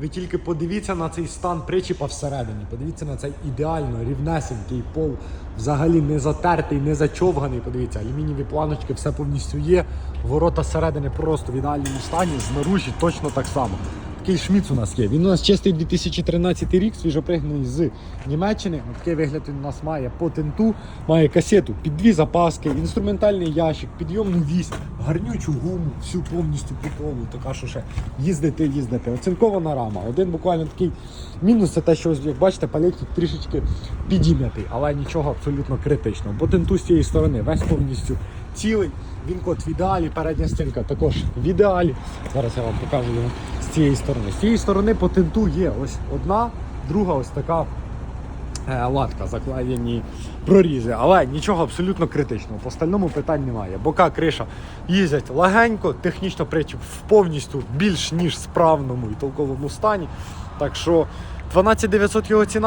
Ви тільки подивіться на цей стан причіпа всередині. Подивіться на цей ідеально рівнесенький пол, взагалі не затертий, не зачовганий. Подивіться, алюмінієві планочки, все повністю є. Ворота середини просто в ідеальному стані, знаружі точно так само. Такий шміц у нас є. Він у нас чистий 2013 рік, свіжопригнаний з Німеччини. От Такий вигляд він у нас має по тенту, має касету під дві запаски, інструментальний ящик, підйомну вісь, гарнючу гуму, всю повністю по така що ще їздити, їздити. Оцинкована рама. Один буквально такий мінус це те, що як бачите, палетник трішечки підім'ятий, але нічого абсолютно критичного. По тенту з цієї сторони весь повністю цілий. Він код в ідеалі, передня стінка також в ідеалі. Зараз я вам покажу його цієї сторони. З цієї сторони по тенту є ось одна, друга ось така е, латка, закладені прорізи, але нічого абсолютно критичного. По остальному питань немає. Бока криша їздять легенько, технічно причіп в повністю більш ніж справному і толковому стані. Так що 12900 його ціна.